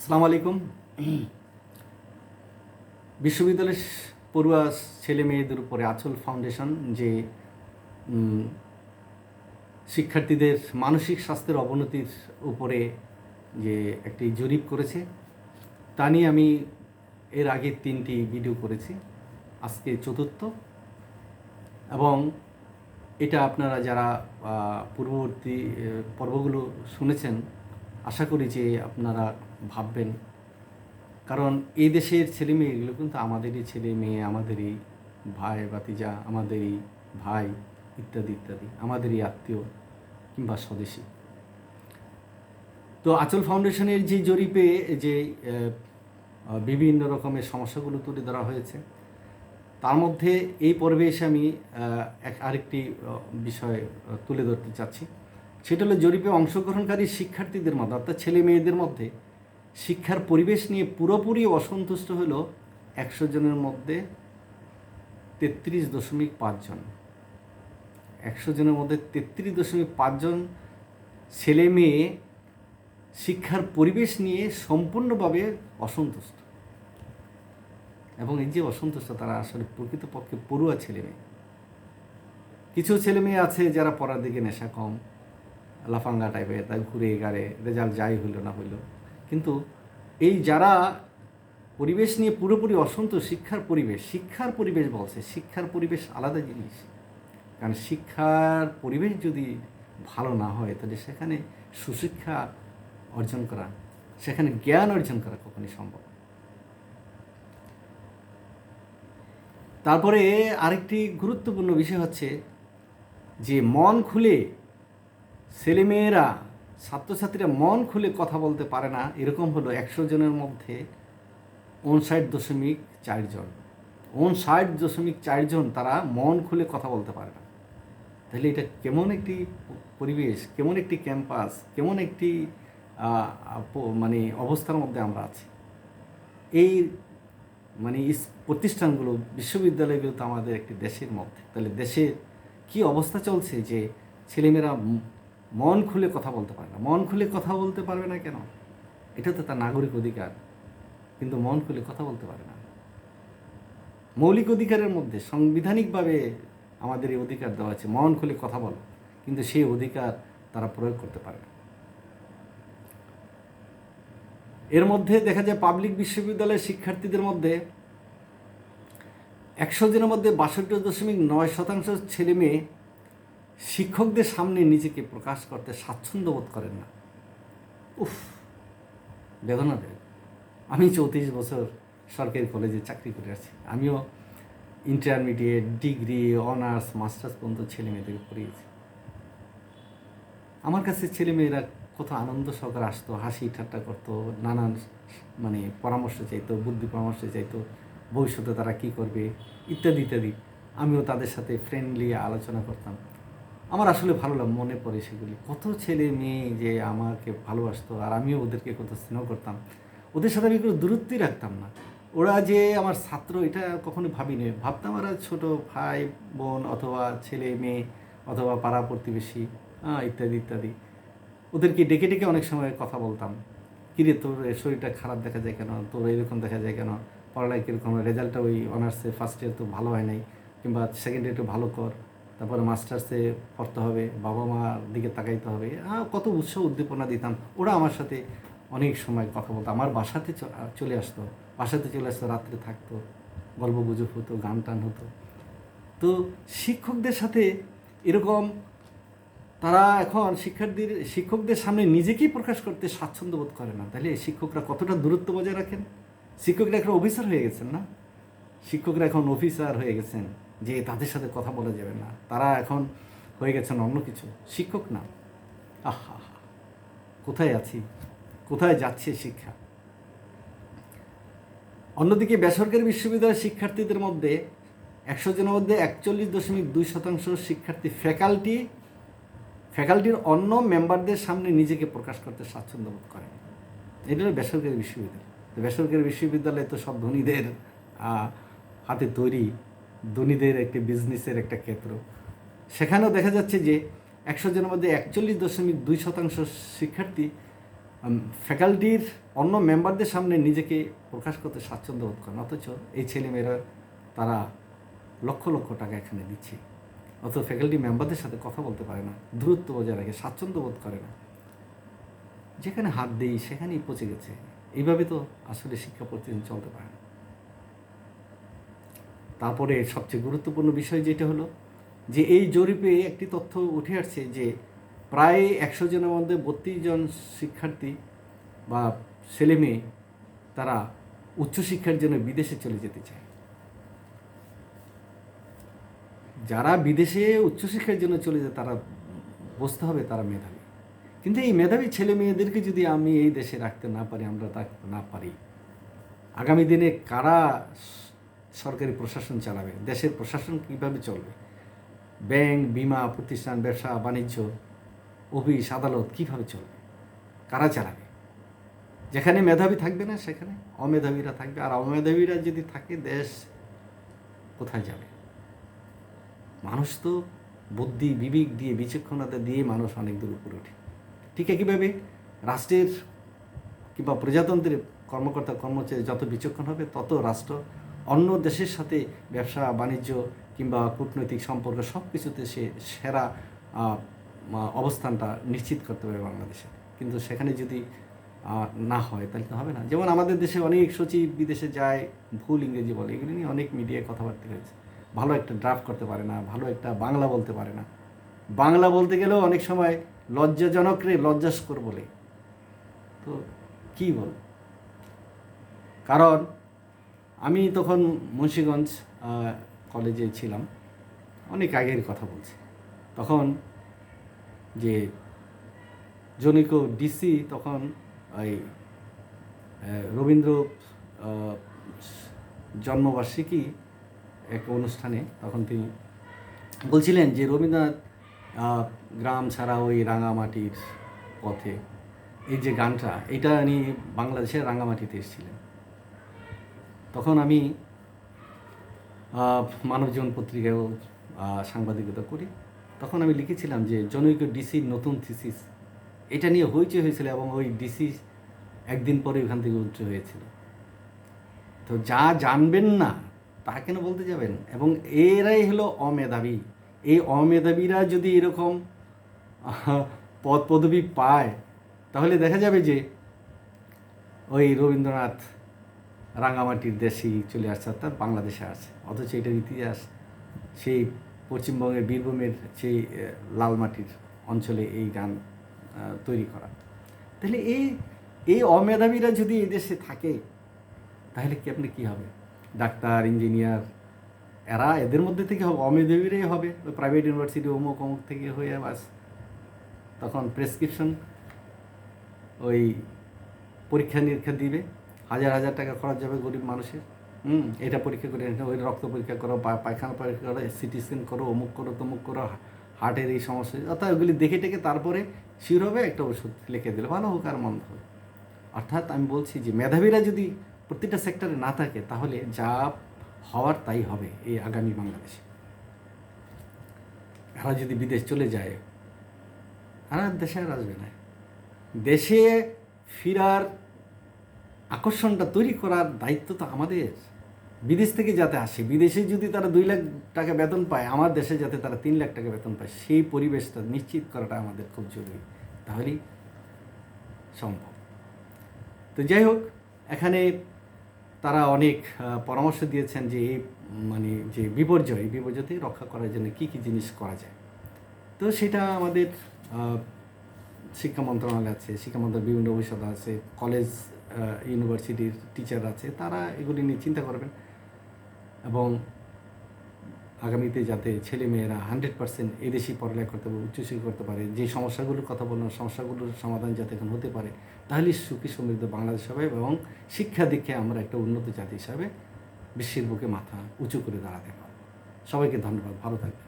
আসসালামু আলাইকুম। বিশ্ববিদ্যালয়ের পড়ুয়া ছেলে মেয়েদের উপরে আচল ফাউন্ডেশন যে শিক্ষার্থীদের মানসিক স্বাস্থ্যের অবনতির উপরে যে একটি জরিপ করেছে, তা নিয়ে আমি এর আগে তিনটি ভিডিও করেছি, আজকে চতুর্থ। এবং এটা আপনারা যারা পূর্ববর্তী পর্বগুলো শুনেছেন, আশা করি যে আপনারা ভাববেন। কারণ এই দেশের ছেলে মেয়েগুলো কিন্তু আমাদেরই ছেলে মেয়ে, আমাদেরই ভাই, ভাতিজা, আমাদেরই ভাই ইত্যাদি ইত্যাদি, আমাদেরই আত্মীয় কিংবা স্বদেশী। তো আচল ফাউন্ডেশনের যে জরিপে যে বিভিন্ন রকমের সমস্যাগুলো তুলে ধরা হয়েছে, তার মধ্যে এই পর্বে এসে আমি এক, আরেকটি বিষয় তুলে ধরতে চাচ্ছি। সেটা হলো জরিপে অংশগ্রহণকারী শিক্ষার্থীদের মধ্যে অর্থাৎ ছেলে মেয়েদের মধ্যে শিক্ষার পরিবেশ নিয়ে পুরোপুরি অসন্তুষ্ট হলো একশো জনের মধ্যে তেত্রিশ দশমিক পাঁচজন একশো জনের মধ্যে তেত্রিশ দশমিক পাঁচজন ছেলে মেয়ে শিক্ষার পরিবেশ নিয়ে সম্পূর্ণভাবে অসন্তুষ্ট। এবং এই যে অসন্তুষ্ট, তারা আসলে প্রকৃতপক্ষে পড়ুয়া ছেলে মেয়ে। কিছু ছেলে মেয়ে আছে যারা পড়ার দিকে নেশা কম, লাফাঙ্গা টাইপের তাই ঘুরে গাড়ে, রেজাল্ট যাই হইল না হইল। কিন্তু এই যারা পরিবেশ নিয়ে পুরোপুরি অসন্তোষ, শিক্ষার পরিবেশ শিক্ষার পরিবেশ বলছে, শিক্ষার পরিবেশ আলাদা জিনিস। কারণ শিক্ষার পরিবেশ যদি ভালো না হয়, তাহলে সেখানে সুশিক্ষা অর্জন করা, সেখানে জ্ঞান অর্জন করা কখনই সম্ভব তারপরে আরেকটি গুরুত্বপূর্ণ বিষয় হচ্ছে যে, মন খুলে ছেলেমেয়েরা ছাত্রছাত্রীরা মন খুলে কথা বলতে পারে না। এরকম হলো একশো জনের মধ্যে উনষাট দশমিক চারজন উনষাট দশমিক চারজন তারা মন খুলে কথা বলতে পারে না। তাহলে এটা কেমন একটি পরিবেশ, কেমন একটি ক্যাম্পাস, কেমন একটি মানে অবস্থার মধ্যে আমরা আছি। এই মানে প্রতিষ্ঠানগুলো, বিশ্ববিদ্যালয়গুলো তো আমাদের একটি দেশের মধ্যে। তাহলে দেশের কি অবস্থা চলছে যে ছেলেমেয়েরা মন খুলে কথা বলতে পারে না। মন খুলে কথা বলতে পারবে না কেন? এটা তো তার নাগরিক অধিকার। কিন্তু মন খুলে কথা বলতে পারে না। মৌলিক অধিকারের মধ্যে সাংবিধানিকভাবে আমাদের এই অধিকার দেওয়া আছে। মন খুলে কথা বলো। কিন্তু সেই অধিকার তারা প্রয়োগ করতে পারে না। এর মধ্যে দেখা যায় পাবলিক বিশ্ববিদ্যালয়ের শিক্ষার্থীদের মধ্যে একশো জনের মধ্যে বাষট্টি দশমিক নয় শতাংশ ছেলে মেয়ে শিক্ষকদের সামনে নিজেকে প্রকাশ করতে স্বাচ্ছন্দ্য বোধ করেন না। উফ, বেদনা দেয়। আমি চৌত্রিশ বছর সরকারি কলেজে চাকরি করে আছি। আমিও ইন্টারমিডিয়েট ডিগ্রি অনার্স মাস্টার্স পর্যন্ত ছেলে মেয়েদেরকে পড়িয়েছি। আমার কাছে ছেলেমেয়েরা কত আনন্দ সহকারে আসতো, হাসি ঠাট্টা করতো, নানান মানে পরামর্শ চাইতো, বুদ্ধি পরামর্শ চাইতো, ভবিষ্যতে তারা কী করবে, ইত্যাদি ইত্যাদি। আমিও তাদের সাথে ফ্রেন্ডলি আলোচনা করতাম। আমার আসলে ভালো লাগ মনে পড়ে সেগুলি। কত ছেলে মেয়ে যে আমাকে ভালোবাসতো আর আমিও ওদেরকে কত স্নেহ করতাম। ওদের সাথে আমি কোনো দূরত্বই রাখতাম না। ওরা যে আমার ছাত্র এটা কখনো ভাবিনি। ভাবতাম ওরা ছোট ভাই বোন অথবা ছেলে মেয়ে অথবা পাড়া প্রতিবেশী হ্যাঁ, ইত্যাদি ইত্যাদি। ওদেরকে ডেকে ডেকে অনেক সময় কথা বলতাম। কিরে তোর শরীরটা খারাপ দেখা যায় কেন? তোর এরকম দেখা যায় কেন? পড়ালেখা কীরকম? রেজাল্টটা ওই অনার্সে ফার্স্ট ইয়ার তো ভালো হয় নাই কিংবা সেকেন্ড ইয়ার একটু ভালো কর। তারপরে মাস্টার্সে পড়তে হবে, বাবা মার দিকে তাকাইতে হবে। কত উৎসাহ উদ্দীপনা দিতাম। ওরা আমার সাথে অনেক সময় কথা বলতো। আমার বাসাতে চলে আসতো। বাসাতে চলে আসতো, রাত্রে থাকতো গল্প গুজব হতো গান টান হতো। তো শিক্ষকদের সাথে এরকম তারা এখন শিক্ষার্থীর, শিক্ষকদের সামনে নিজেকেই প্রকাশ করতে স্বাচ্ছন্দ্য বোধ করে না। তাহলে শিক্ষকরা কতটা দূরত্ব বজায় রাখেন? শিক্ষকরা এখন অফিসার হয়ে গেছেন না? শিক্ষকরা এখন অফিসার হয়ে গেছেন। যে তাদের সাথে কথা বলা যাবে না। তারা এখন হয়ে গেছেন অন্য কিছু। শিক্ষক না। আহা, কোথায় আছি? কোথায় যাচ্ছে শিক্ষা? অন্যদিকে বেসরকারি বিশ্ববিদ্যালয়ের শিক্ষার্থীদের মধ্যে একশো জনের মধ্যে একচল্লিশ দশমিক দুই শতাংশ শিক্ষার্থী ফ্যাকাল্টি। ফ্যাকাল্টির অন্য মেম্বারদের সামনে নিজেকে প্রকাশ করতে স্বাচ্ছন্দ্য বোধ করে এটা বেসরকারি বিশ্ববিদ্যালয়। বেসরকারি বিশ্ববিদ্যালয় তো সব ধনীদের হাতে তৈরি ধনীদের একটি বিজনেসের একটা ক্ষেত্র। সেখানেও দেখা যাচ্ছে যে একশো জনের মধ্যে একচল্লিশ দশমিক দুই শতাংশ শিক্ষার্থী ফ্যাকাল্টির অন্য মেম্বারদের সামনে নিজেকে প্রকাশ করতে স্বাচ্ছন্দ্য বোধ করেন। অথচ এই ছেলেমেয়েরা, তারা লক্ষ লক্ষ টাকা এখানে দিচ্ছে। অথচ ফ্যাকাল্টি মেম্বারদের সাথে কথা বলতে পারে না, দূরত্ব বজায় রাখে, স্বাচ্ছন্দ্য বোধ করে না। যেখানে হাত দেই, সেখানেই পচে গেছে। এইভাবে তো আসলে শিক্ষা প্রতিদিন চলতে পারে না। তারপরে সবচেয়ে গুরুত্বপূর্ণ বিষয় যেটা হলো যে এই জরিপে একটি তথ্য উঠে আসছে যে প্রায় একশো জনের মধ্যে বত্রিশ জন শিক্ষার্থী বা ছেলে মেয়ে তারা উচ্চশিক্ষার জন্য বিদেশে চলে যেতে চায়। যারা বিদেশে উচ্চশিক্ষার জন্য চলে যায়, তারা বুঝতে হবে, তারা মেধাবী। কিন্তু এই মেধাবী ছেলে মেয়েদেরকে যদি আমি এই দেশে রাখতে না পারি, আমরা রাখতে না পারি, আগামী দিনে কারা সরকারি প্রশাসন চালাবে, দেশের প্রশাসন কীভাবে চলবে? ব্যাংক, বিমা, প্রতিষ্ঠান, ব্যবসা, বাণিজ্য, অফিস, আদালত কীভাবে চলবে? কারা চালাবে? যেখানে মেধাবী থাকবে না, সেখানে অমেধাবীরা থাকবে। আর অমেধাবীরা যদি থাকে, দেশ কোথায় যাবে? মানুষ তো বুদ্ধি, বিবেক দিয়ে, বিচক্ষণতা দিয়ে মানুষ অনেক দূর উপরে ওঠে। ঠিক একইভাবে রাষ্ট্রের কিংবা প্রজাতন্ত্রের কর্মকর্তা, কর্মচারী যত বিচক্ষণ হবে, তত রাষ্ট্র অন্য দেশের সাথে ব্যবসা, বাণিজ্য কিংবা কূটনৈতিক সম্পর্ক সব কিছুতে সে সেরা অবস্থানটা নিশ্চিত করতে পারে বাংলাদেশে। কিন্তু সেখানে যদি না হয় তাহলে তো হবে না। যেমন আমাদের দেশে অনেক সচিব বিদেশে যায়, ভুল ইংরেজি বলে, এগুলি নিয়ে অনেক মিডিয়ায় কথাবার্তা হয়েছে ভালো একটা ড্রাফট করতে পারে না, ভালো একটা বাংলা বলতে পারে না। বাংলা বলতে গেলেও অনেক সময় লজ্জাজনক রে, লজ্জাস্কর বলে। তো কী বল? কারণ আমি তখন মুন্সীগঞ্জ কলেজে ছিলাম। অনেক আগের কথা বলছি। তখন যে জনৈক ডিসি তখন ওই রবীন্দ্র জন্মবার্ষিকী এক অনুষ্ঠানে তখন তিনি বলছিলেন যে, রবীন্দ্রনাথ গ্রাম ছাড়া ওই রাঙামাটির পথে এই যে গানটা, এটা উনি বাংলাদেশের রাঙামাটিতে এসেছিলেন। তখন আমি আহ, মানব জীবন পত্রিকায়ও সাংবাদিকতা করি। তখন আমি লিখেছিলাম যে জনৈক ডিসির নতুন থিসিস। এটা নিয়ে হইচই হয়েছিল এবং ওই ডিসি একদিন পরে ওখান থেকে উচ্চ হয়েছিল। তো যা জানবেন না তা কেন বলতে যাবেন? এবং এরাই হলো অমেধাবী। এই অমেধাবীরা যদি এরকম পদ পদবি পায় তাহলে দেখা যাবে যে ওই রবীন্দ্রনাথ রাঙামাটির দেশেই চলে আসছে অর্থাৎ বাংলাদেশে আছে অথচ এটার ইতিহাস সেই পশ্চিমবঙ্গের বীরভূমের সেই আহ, লালমাটির অঞ্চলে এই গান তৈরি করা। তাহলে এই এই অমেধাবীরা যদি এই দেশে থাকে তাহলে কি আপনি কী হবে? ডাক্তার ইঞ্জিনিয়ার এরা এদের মধ্যে থেকে হবে অমেধাবীরাই হবে ওই প্রাইভেট ইউনিভার্সিটি অমুক অমুক থেকে হয়ে বাস। তখন প্রেসক্রিপশন ওই পরীক্ষা নিরীক্ষা দিবে। হাজার হাজার টাকা খরচ যাবে গরিব মানুষের। হুম, এটা পরীক্ষা করে ওই রক্ত পরীক্ষা করো পায়খানা পরীক্ষা করো সিটি স্ক্যান করো, অমুক করো, তমুক করো হার্টের এই সমস্যা অর্থাৎ ওগুলি দেখে টেকে তারপরে শির হবে একটা ওষুধ লিখে দিলে ভালো হোক আর মন্দ হোক। অর্থাৎ আমি বলছি যে মেধাবীরা যদি প্রতিটা সেক্টরে না থাকে তাহলে যা হওয়ার তাই হবে এই আগামী বাংলাদেশে। এরা যদি বিদেশ চলে যায় আর দেশে আর আসবে না। দেশে ফিরার আকর্ষণটা তৈরি করার দায়িত্ব তো আমাদের। বিদেশ থেকে যাতে আসে, বিদেশে যদি তারা দুই লাখ টাকা বেতন পায়, আমার দেশে যাতে তারা তিন লাখ টাকা বেতন পায়, সেই পরিবেশটা নিশ্চিত করাটা আমাদের খুব জরুরি। তাহলেই সম্ভব। তো যাই হোক, এখানে তারা অনেক পরামর্শ দিয়েছেন যে এই মানে যে বিপর্যয়, এই বিপর্যয় থেকে রক্ষা করার জন্য কী কী জিনিস করা যায়। তো সেটা আমাদের শিক্ষা মন্ত্রণালয় আছে, শিক্ষা মন্ত্রণালয় বিভিন্ন ভবিষ্যৎ আছে, কলেজ ইউনিভার্সিটির টিচার আছে, তারা এগুলি নিয়ে চিন্তা করবেন। এবং আগামীতে যাতে ছেলে মেয়েরা হান্ড্রেড পার্সেন্ট এদেশেই পড়ালেখা করতে পারে, উচ্চশিক্ষা করতে পারে, যে সমস্যাগুলোর কথা বললাম, সমস্যাগুলোর সমাধান যাতে এখন হতে পারে তাহলে সুখী সমৃদ্ধ বাংলাদেশ হবে এবং শিক্ষা দীক্ষায় আমরা একটা উন্নত জাতি হিসাবে বিশ্বের বুকে মাথা উঁচু করে দাঁড়াতে পারব। সবাইকে ধন্যবাদ, ভালো থাকবেন।